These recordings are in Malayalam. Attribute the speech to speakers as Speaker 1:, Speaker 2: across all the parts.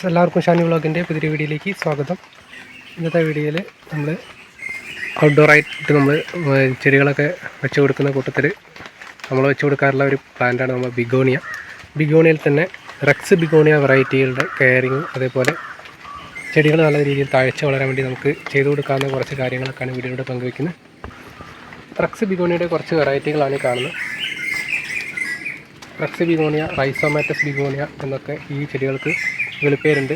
Speaker 1: ഫ്രണ്ട്സ് എല്ലാവർക്കും ഷാനി വ്ളോഗിന്റെ പുതിയ വീഡിയോയിലേക്ക് സ്വാഗതം. ഇന്നത്തെ വീഡിയോയിൽ നമ്മൾ ഔട്ട്ഡോറായിട്ട് നമ്മൾ ചെടികളൊക്കെ വെച്ച് കൊടുക്കുന്ന കൂട്ടത്തിൽ നമ്മൾ വെച്ച് കൊടുക്കാറുള്ള ഒരു പ്ലാന്റാണ് നമ്മൾ ബിഗോണിയ. ബിഗോണിയയിൽ തന്നെ റെക്സ് ബിഗോണിയ വെറൈറ്റികളുടെ കെയറിങ്ങും അതേപോലെ ചെടികൾ നല്ല രീതിയിൽ താഴ്ച വളരാൻ വേണ്ടി നമുക്ക് ചെയ്തു കൊടുക്കാവുന്ന കുറച്ച് കാര്യങ്ങളൊക്കെയാണ് വീഡിയോയുടെ പങ്കുവയ്ക്കുന്നത്. റെക്സ് ബിഗോണിയുടെ കുറച്ച് വെറൈറ്റികളാണ് കാണുന്നത്. റക്സ് ബിഗോണിയ റൈസോമാറ്റസ് ബിഗോണിയ എന്നൊക്കെ ഈ ചെടികൾക്ക് വിളിപ്പേരുണ്ട്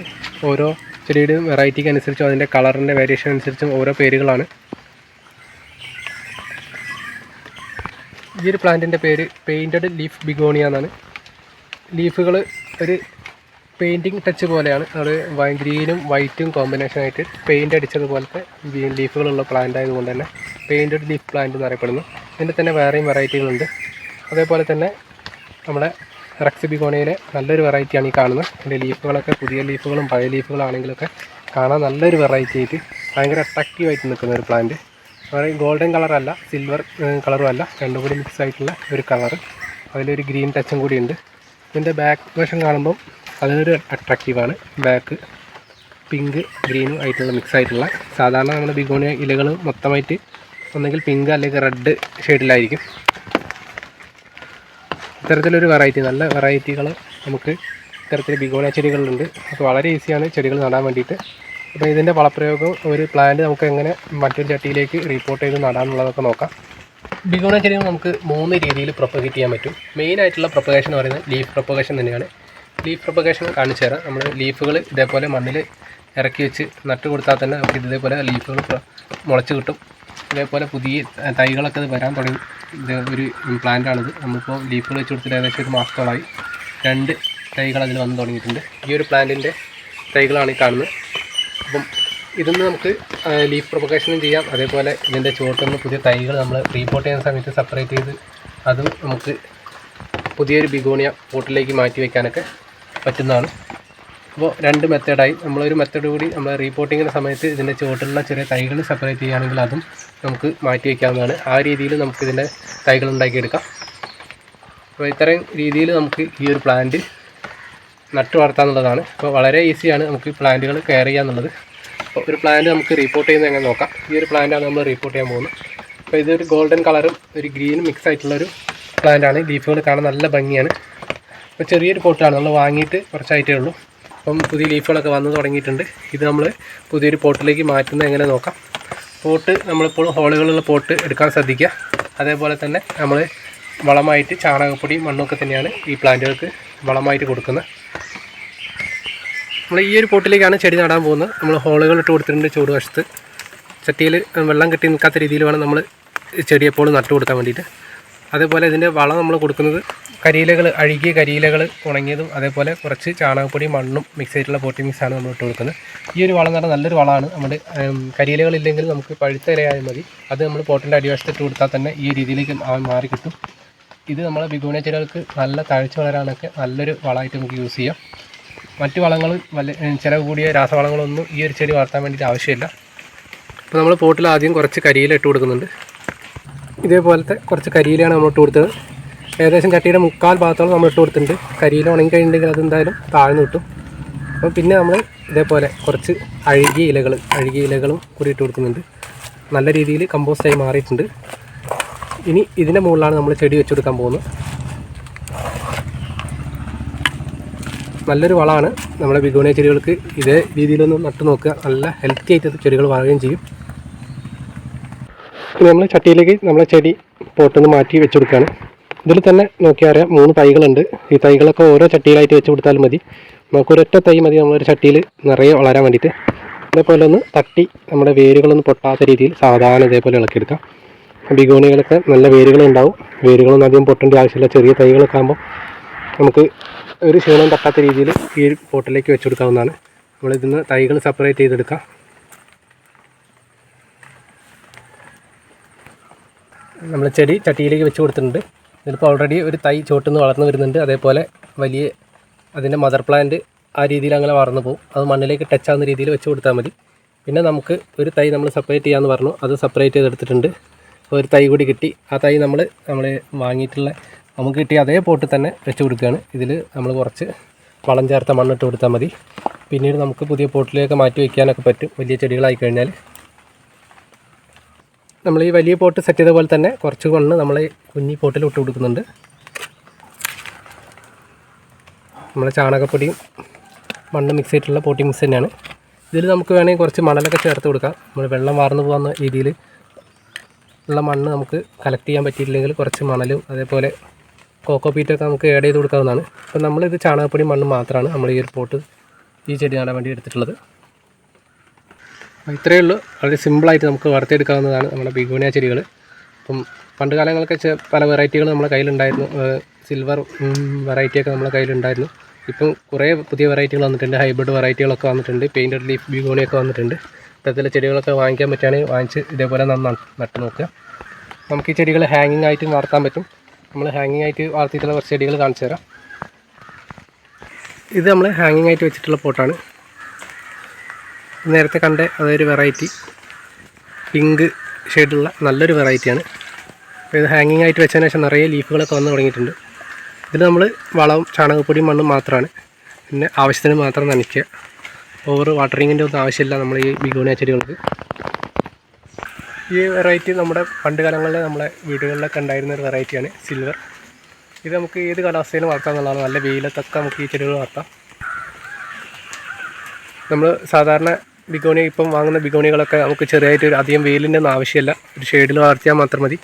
Speaker 1: ഓരോ ചെടിയുടെ വെറൈറ്റിക്ക് അനുസരിച്ചും അതിന്റെ കളറിന്റെ വേരിയേഷൻ അനുസരിച്ചും ഓരോ പേരുകളാണ്. ഈ ഒരു പ്ലാന്റിന്റെ പേര് പെയിന്റഡ് ലീഫ് ബിഗോണിയ എന്നാണ്. ലീഫുകൾ ഒരു പെയിന്റിങ് ടച്ച് പോലെയാണ്. അത് ഗ്രീനും വൈറ്റും കോമ്പിനേഷൻ ആയിട്ട് പെയിന്റ് അടിച്ചതുപോലത്തെ ലീഫുകളുള്ള പ്ലാന്റ് ആയതുകൊണ്ട് തന്നെ പെയിന്റഡ് ലീഫ് പ്ലാന്റ് എന്നറിയപ്പെടുന്നു. ഇതിന്റെ തന്നെ വേറെയും വെറൈറ്റികളുണ്ട് അതേപോലെ തന്നെ നമ്മുടെ റക്സ് ബിഗോണയിലെ നല്ലൊരു വെറൈറ്റിയാണ് ഈ കാണുന്നത്. ഇതിന്റെ ലീഫുകളൊക്കെ പുതിയ ലീഫുകളും പഴയ ലീഫുകളാണെങ്കിലൊക്കെ കാണാൻ നല്ലൊരു വെറൈറ്റി ആയിട്ട് ഭയങ്കര അട്രാക്റ്റീവ് ആയിട്ട് നിൽക്കുന്ന ഒരു പ്ലാന്റ് ഗോൾഡൻ കളറല്ല സിൽവർ കളറും അല്ല. രണ്ടും കൂടി മിക്സ് ആയിട്ടുള്ള ഒരു കളർ അതിലൊരു ഗ്രീൻ ടച്ചും കൂടി ഉണ്ട് ഇതിന്റെ ബാക്ക് വശം കാണുമ്പം അതിനൊരു അട്രാക്റ്റീവാണ് ബാക്ക് പിങ്ക് ഗ്രീനും ആയിട്ടുള്ള മിക്സ് ആയിട്ടുള്ള. സാധാരണ നമ്മുടെ ബിഗോണിയ ഇലകൾ മൊത്തമായിട്ട് ഒന്നെങ്കിൽ പിങ്ക് അല്ലെങ്കിൽ റെഡ് ഷെയ്ഡിലായിരിക്കും ഇത്തരത്തിലൊരു വെറൈറ്റി നല്ല വെറൈറ്റികൾ നമുക്ക് ഇത്തരത്തിൽ ബിഗോണ ചെടികളുണ്ട്. അപ്പോൾ വളരെ ഈസിയാണ് ചെടികൾ നടാൻ വേണ്ടിയിട്ട്. അപ്പോൾ ഇതിന്റെ വളപ്രയോഗം ഒരു പ്ലാന്റ് നമുക്ക് എങ്ങനെ മറ്റൊരു ചട്ടിയിലേക്ക് റിപ്പോർട്ട് ചെയ്ത് നടാനുള്ളതൊക്കെ നോക്കാം. ബിഗോണ ചെടികൾ നമുക്ക് മൂന്ന് രീതിയിൽ പ്രൊപ്പഗേറ്റ് ചെയ്യാൻ പറ്റും. മെയിൻ ആയിട്ടുള്ള പ്രൊപ്പഗേഷൻ എന്ന് പറയുന്നത് ലീഫ് പ്രൊപ്പഗേഷൻ തന്നെയാണ്. ലീഫ് പ്രൊപ്പഗേഷൻ കാണിച്ചു തരാം. നമ്മൾ ലീഫുകൾ ഇതേപോലെ മണ്ണിൽ ഇറക്കി വെച്ച് നട്ട് കൊടുത്താൽ തന്നെ നമുക്ക് ഇതേപോലെ ലീഫുകൾ മുളച്ച് കിട്ടും. ഇതേപോലെ പുതിയ തൈകളൊക്കെ ഇത് വരാൻ തുടങ്ങി. ഇത് ഒരു പ്ലാന്റാണിത് നമ്മളിപ്പോൾ ലീഫുകൾ വെച്ച് കൊടുത്തിട്ട് ഏകദേശം ഒരു മാസത്തോളമായി രണ്ട് തൈകൾ അതിൽ വന്ന് തുടങ്ങിയിട്ടുണ്ട്. ഈ ഒരു പ്ലാന്റിന്റെ തൈകളാണ് ഈ കാണുന്നത്. അപ്പം ഇതിന്ന് നമുക്ക് ലീഫ് പ്രൊപ്പഗേഷനും ചെയ്യാം. അതേപോലെ ഇതിന്റെ ചുവട്ടുനിന്ന് പുതിയ തൈകൾ നമ്മൾ റീപോർട്ട് ചെയ്യുന്ന സമയത്ത് സെപ്പറേറ്റ് ചെയ്ത് അതും നമുക്ക് പുതിയൊരു ബിഗോണിയ പോട്ടിലേക്ക് മാറ്റി വയ്ക്കാനൊക്കെ പറ്റുന്നതാണ്. അപ്പോൾ രണ്ട് മെത്തേഡായി. നമ്മളൊരു മെത്തേഡ് കൂടി നമ്മൾ റീപോർട്ടിങ്ങിന്റെ സമയത്ത് ഇതിന്റെ ചുവട്ടിലുള്ള ചെറിയ തൈകൾ സെപ്പറേറ്റ് ചെയ്യുകയാണെങ്കിൽ അതും നമുക്ക് മാറ്റി വയ്ക്കാവുന്നതാണ് ആ രീതിയിൽ നമുക്ക് ഇതിന്റെ തൈകൾ ഉണ്ടാക്കിയെടുക്കാം. അപ്പോൾ ഇത്രയും രീതിയിൽ നമുക്ക് ഈ ഒരു പ്ലാന്റ് നട്ട് വളർത്താന്നുള്ളതാണ്. അപ്പോൾ വളരെ ഈസിയാണ് നമുക്ക് പ്ലാന്റുകൾ കെയർ ചെയ്യാന്നുള്ളത്. അപ്പോൾ ഒരു പ്ലാന്റ് നമുക്ക് റിപ്പോർട്ട് ചെയ്യുന്നത് എങ്ങനെ നോക്കാം. ഈ ഒരു പ്ലാന്റാണ് നമ്മൾ റിപ്പോർട്ട് ചെയ്യാൻ പോകുന്നത്. അപ്പോൾ ഇതൊരു ഗോൾഡൻ കളറും ഒരു ഗ്രീനും മിക്സ് ആയിട്ടുള്ളൊരു പ്ലാന്റാണ് ലീഫുകൾ കാണാൻ നല്ല ഭംഗിയാണ്. അപ്പോൾ ചെറിയൊരു പോട്ടാണ് നമ്മൾ വാങ്ങിയിട്ട് കുറച്ചായിട്ടേ ഉള്ളൂ. അപ്പം പുതിയ ലീഫുകളൊക്കെ വന്നു തുടങ്ങിയിട്ടുണ്ട്. ഇത് നമ്മൾ പുതിയൊരു പോട്ടിലേക്ക് മാറ്റുന്നത് എങ്ങനെ നോക്കാം. പോട്ട് നമ്മളിപ്പോൾ ഹോളുകളുള്ള പോട്ട് എടുക്കാൻ ശ്രദ്ധിക്കുക. അതേപോലെ തന്നെ നമ്മൾ വളമായിട്ട് ചാണകപ്പൊടി മണ്ണൊക്കെ തന്നെയാണ് ഈ പ്ലാന്റുകൾക്ക് വളമായിട്ട് കൊടുക്കുന്നത്. നമ്മൾ ഈ ഒരു പോട്ടിലേക്കാണ് ചെടി നടാൻ പോകുന്നത്. നമ്മൾ ഹോളുകൾ ഇട്ട് കൊടുത്തിട്ടുണ്ട് ചൂട് വശത്ത്. ചട്ടിയിൽ വെള്ളം കെട്ടി നിൽക്കാത്ത രീതിയിൽ വേണം നമ്മൾ ചെടി നട്ടു കൊടുക്കാൻ വേണ്ടിയിട്ട്. അതേപോലെ ഇതിന്റെ വളം നമ്മൾ കൊടുക്കുന്നത് കരിയിലകൾ അഴുകിയ കരിയിലകൾ ഉണങ്ങിയതും അതേപോലെ കുറച്ച് ചാണകപ്പൊടി മണ്ണും മിക്സ് ചെയ്തിട്ടുള്ള പോട്ടി മിക്സാണ് നമ്മൾ ഇട്ട് കൊടുക്കുന്നത്. ഈ ഒരു വളം എന്ന് നല്ലൊരു വളമാണ്. നമ്മുടെ കരിയിലകളില്ലെങ്കിൽ നമുക്ക് പഴുത്ത ഇലയായാൽ മതി. അത് നമ്മൾ പോട്ടിന്റെ അടിവശത്ത് ഇട്ട് കൊടുത്താൽ തന്നെ ഈ രീതിയിലേക്ക് മാറി കിട്ടും. ഇത് നമ്മളെ ബിഗോണിയ ചെടികൾക്ക് നല്ല തഴച്ച് വളരാനൊക്കെ നല്ലൊരു വളമായിട്ട് നമുക്ക് യൂസ് ചെയ്യാം. മറ്റു വളങ്ങൾ വല്ല ചിലവ് കൂടിയ രാസവളങ്ങളൊന്നും ഈ ഒരു ചെടി വളർത്താൻ വേണ്ടിയിട്ട് ആവശ്യമില്ല. അപ്പോൾ നമ്മൾ പോട്ടിൽ ആദ്യം കുറച്ച് കരിയില ഇട്ട് കൊടുക്കുന്നുണ്ട്. ഇതേപോലത്തെ കുറച്ച് കരിയിലാണ് നമ്മൾ ഇട്ട് കൊടുത്തത്. ഏകദേശം ചട്ടിയുടെ മുക്കാൽ ഭാഗത്തോളം നമ്മൾ ഇട്ട് കൊടുത്തിട്ടുണ്ട്. കരിയിൽ ഉണങ്ങി കഴിഞ്ഞിട്ടുണ്ടെങ്കിൽ അതെന്തായാലും താഴ്ന്നു കിട്ടും. അപ്പോൾ പിന്നെ നമ്മൾ ഇതേപോലെ കുറച്ച് അഴുകിയ ഇലകൾ അഴുകിയ ഇലകളും കൂടി ഇട്ട് കൊടുക്കുന്നുണ്ട്. നല്ല രീതിയിൽ കമ്പോസ്റ്റായി മാറിയിട്ടുണ്ട്. ഇനി ഇതിന്റെ മുകളിലാണ് നമ്മൾ ചെടി വെച്ച് കൊടുക്കാൻ പോകുന്നത്. നല്ലൊരു വളമാണ്. നമ്മുടെ ബിഗോണിയ ചെടികൾക്ക് ഇതേ രീതിയിലൊന്നും നട്ടു നോക്കുക. നല്ല ഹെൽത്തി ആയിട്ട് ചെടികൾ വളരുകയും ചെയ്യും. ഇനി നമ്മൾ ചട്ടിയിലേക്ക് നമ്മളെ ചെടി പോട്ടിൽ നിന്ന് മാറ്റി വെച്ച് കൊടുക്കുകയാണ് ഇതിൽ തന്നെ നോക്കിയാൽ അറിയാം മൂന്ന് തൈകളുണ്ട്. ഈ തൈകളൊക്കെ ഓരോ ചട്ടിയിലായിട്ട് വെച്ച് കൊടുത്താൽ മതി. നമുക്ക് ഒരൊറ്റ തൈ മതി നമ്മളൊരു ചട്ടിയിൽ നിറയെ വളരാൻ വേണ്ടിയിട്ട്. ഇതേപോലെ ഒന്ന് തട്ടി നമ്മുടെ വേരുകളൊന്നും പൊട്ടാത്ത രീതിയിൽ സാധാരണ ഇതേപോലെ ഇളക്കിയെടുക്കാം. ബിഗോണികളൊക്കെ നല്ല വേരുകളുണ്ടാവും. വേരുകളൊന്നും അധികം പൊട്ടേണ്ട ആവശ്യമില്ല. ചെറിയ തൈകളൊക്കെ ആകുമ്പോൾ നമുക്ക് ഒരു ക്ഷീണം തട്ടാത്ത രീതിയിൽ ഈ പോട്ടിലേക്ക് വെച്ച് കൊടുക്കാവുന്നതാണ്. തൈകൾ സെപ്പറേറ്റ് ചെയ്തെടുക്കാം. നമ്മൾ ചെടി ചട്ടിയിലേക്ക് വെച്ച് കൊടുത്തിട്ടുണ്ട്. ഇതിലിപ്പോൾ ഓൾറെഡി ഒരു തൈ ചോട്ടുനിന്ന് വളർന്നു വരുന്നുണ്ട്. അതേപോലെ വലിയ അതിന്റെ മദർ പ്ലാന്റ് ആ രീതിയിൽ അങ്ങനെ വളർന്നു പോകും. അത് മണ്ണിലേക്ക് ടച്ച് ആവുന്ന രീതിയിൽ വെച്ച് കൊടുത്താൽ മതി. പിന്നെ നമുക്ക് ഒരു തൈ നമ്മൾ സെപ്പറേറ്റ് ചെയ്യാമെന്ന് പറഞ്ഞു. അത് സെപ്പറേറ്റ് ചെയ്തെടുത്തിട്ടുണ്ട്. അപ്പോൾ ഒരു തൈ കൂടി കിട്ടി. ആ തൈ നമ്മൾ നമ്മൾ വാങ്ങിയിട്ടുള്ള നമുക്ക് കിട്ടിയ അതേ പോട്ട് തന്നെ വെച്ച് കൊടുക്കുകയാണ്. ഇതിൽ നമ്മൾ കുറച്ച് വളം ചേർത്ത മണ്ണിട്ട് കൊടുത്താൽ മതി. പിന്നീട് നമുക്ക് പുതിയ പോട്ടിലേക്ക് മാറ്റി വയ്ക്കാനൊക്കെ പറ്റും. വലിയ ചെടികളായി കഴിഞ്ഞാൽ. നമ്മൾ ഈ വലിയ പോട്ട് സെറ്റ് ചെയ്ത പോലെ തന്നെ കുറച്ച് മണ്ണ് നമ്മൾ കുഞ്ഞി പോട്ടിൽ ഇട്ട് കൊടുക്കുന്നുണ്ട്. നമ്മൾ ചാണകപ്പൊടിയും മണ്ണ് മിക്സ് ചെയ്തിട്ടുള്ള പോട്ടി മിക്സ് തന്നെയാണ്. ഇതിൽ നമുക്ക് വേണമെങ്കിൽ കുറച്ച് മണലൊക്കെ ചേർത്ത് കൊടുക്കാം. നമ്മൾ വെള്ളം വാർന്നു പോകുന്ന രീതിയിൽ ഉള്ള മണ്ണ് നമുക്ക് കളക്ട് ചെയ്യാൻ പറ്റിയില്ലെങ്കിൽ കുറച്ച് മണലും അതേപോലെ കോക്കോ പീറ്റൊക്കെ നമുക്ക് ആഡ് ചെയ്ത് കൊടുക്കാവുന്നതാണ്. അപ്പോൾ നമ്മളിത് ചാണകപ്പൊടി മണ്ണ് മാത്രമാണ് നമ്മൾ ഈ ഒരു പോട്ട് ഈ ചെടി നടാൻ വേണ്ടി എടുത്തിട്ടുള്ളത്. അപ്പോൾ ഇത്രയേ ഉള്ളൂ. വളരെ സിമ്പിളായിട്ട് നമുക്ക് വളർത്തിയെടുക്കാവുന്നതാണ് നമ്മുടെ ബിഗോണിയ ചെടികൾ അപ്പം പണ്ട് കാലങ്ങളൊക്കെ പല വെറൈറ്റികൾ നമ്മുടെ കയ്യിലുണ്ടായിരുന്നു. സിൽവർ വെറൈറ്റിയൊക്കെ നമ്മുടെ കയ്യിലുണ്ടായിരുന്നു. ഇപ്പം കുറേ പുതിയ വെറൈറ്റികൾ വന്നിട്ടുണ്ട്. ഹൈബ്രിഡ് വെറൈറ്റികളൊക്കെ വന്നിട്ടുണ്ട്. പെയിന്റഡ് ലീഫ് ബിഗോണിയൊക്കെ വന്നിട്ടുണ്ട്. ഇത്തരത്തിലെ ചെടികളൊക്കെ വാങ്ങിക്കാൻ പറ്റുകയാണെങ്കിൽ വാങ്ങിച്ച് ഇതേപോലെ നന്നാണ് നട്ട് നോക്കുക. നമുക്ക് ഈ ചെടികൾ ഹാങ്ങിങ് ആയിട്ട് വളർത്താൻ പറ്റും. നമ്മൾ ഹാങ്ങിങ് ആയിട്ട് വളർത്തിയിട്ടുള്ള കുറച്ച് ചെടികൾ കാണിച്ചു തരാം ഇത് നമ്മൾ ഹാങ്ങിങ് ആയിട്ട് വെച്ചിട്ടുള്ള പോട്ടാണ്. നേരത്തെ കണ്ട അതൊരു വെറൈറ്റി പിങ്ക് ഷെയ്ഡുള്ള നല്ലൊരു വെറൈറ്റിയാണ് ഇത് ഹാങ്ങിങ് ആയിട്ട് വെച്ചതിന് ശേഷം നിറയെ ലീഫുകളൊക്കെ വന്ന് തുടങ്ങിയിട്ടുണ്ട്. ഇതിൽ നമ്മൾ വളവും ചാണകപ്പൊടിയും മണ്ണും മാത്രമാണ്. പിന്നെ ആവശ്യത്തിന് മാത്രം നനയ്ക്കുക. ഓവർ വാട്ടറിങ്ങിന്റെ ഒന്നും ആവശ്യമില്ല നമ്മൾ ഈ ബിഗോണിയ ചെടികൾക്ക് ഈ വെറൈറ്റി നമ്മുടെ പണ്ട് കാലങ്ങളിൽ നമ്മളെ വീടുകളിലൊക്കെ ഉണ്ടായിരുന്ന ഒരു വെറൈറ്റിയാണ് സിൽവർ ഇത് നമുക്ക് ഏത് കാലാവസ്ഥയിലും വളർത്താം എന്നുള്ളതാണ്. നല്ല വെയിലത്തൊക്കെ നമുക്ക് ഈ ചെടികൾ വളർത്താം. നമ്മൾ സാധാരണ ബിഗോണി ഇപ്പം വാങ്ങുന്ന ബിഗോണികളൊക്കെ നമുക്ക് ചെറിയായിട്ട് ഒരു അധികം വെയിലിന്റെ ഒന്നും ആവശ്യമില്ല. ഒരു ഷെയ്ഡിൽ വളർത്തിയാൽ മാത്രം മതി.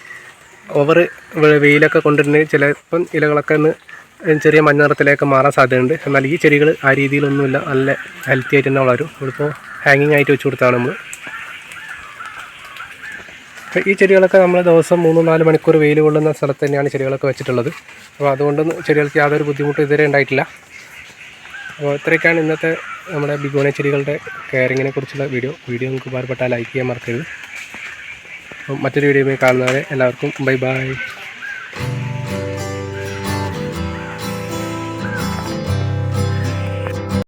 Speaker 1: ഓവർ വെയിലൊക്കെ കൊണ്ടിരുന്നെങ്കിൽ ചിലപ്പം ഇലകളൊക്കെ ഒന്ന് ചെറിയ മഞ്ഞ നിറത്തിലേക്ക് മാറാൻ സാധ്യതയുണ്ട്. എന്നാൽ ഈ ചെടികൾ ആ രീതിയിലൊന്നുമില്ല. നല്ല ഹെൽത്തി ആയിട്ട് തന്നെ വളരും. നമ്മളിപ്പോൾ ഹാങ്ങിങ് ആയിട്ട് വെച്ച് കൊടുത്താണ് നമ്മൾ ഈ ചെടികളൊക്കെ നമ്മൾ ദിവസം മൂന്ന് നാല് മണിക്കൂർ വെയിൽ കൊള്ളുന്ന സ്ഥലത്ത് തന്നെയാണ് ചെടികളൊക്കെ വെച്ചിട്ടുള്ളത്. അപ്പോൾ അതുകൊണ്ടൊന്നും ചെടികൾക്ക് യാതൊരു ബുദ്ധിമുട്ടും ഇതുവരെ ഉണ്ടായിട്ടില്ല. അപ്പോൾ ഇത്രയൊക്കെയാണ് ഇന്നത്തെ നമ്മുടെ ബിഗോണ ചെടികളുടെ കെയറിങ്ങിനെ കുറിച്ചുള്ള വീഡിയോ. വീഡിയോ നിങ്ങൾക്ക് ഉപകാരപ്പെട്ടാൽ ലൈക്ക് ചെയ്യാൻ മറക്കരുത്. അപ്പം മറ്റൊരു വീഡിയോയിൽ കാണുന്നവരെ എല്ലാവർക്കും ബൈ ബൈ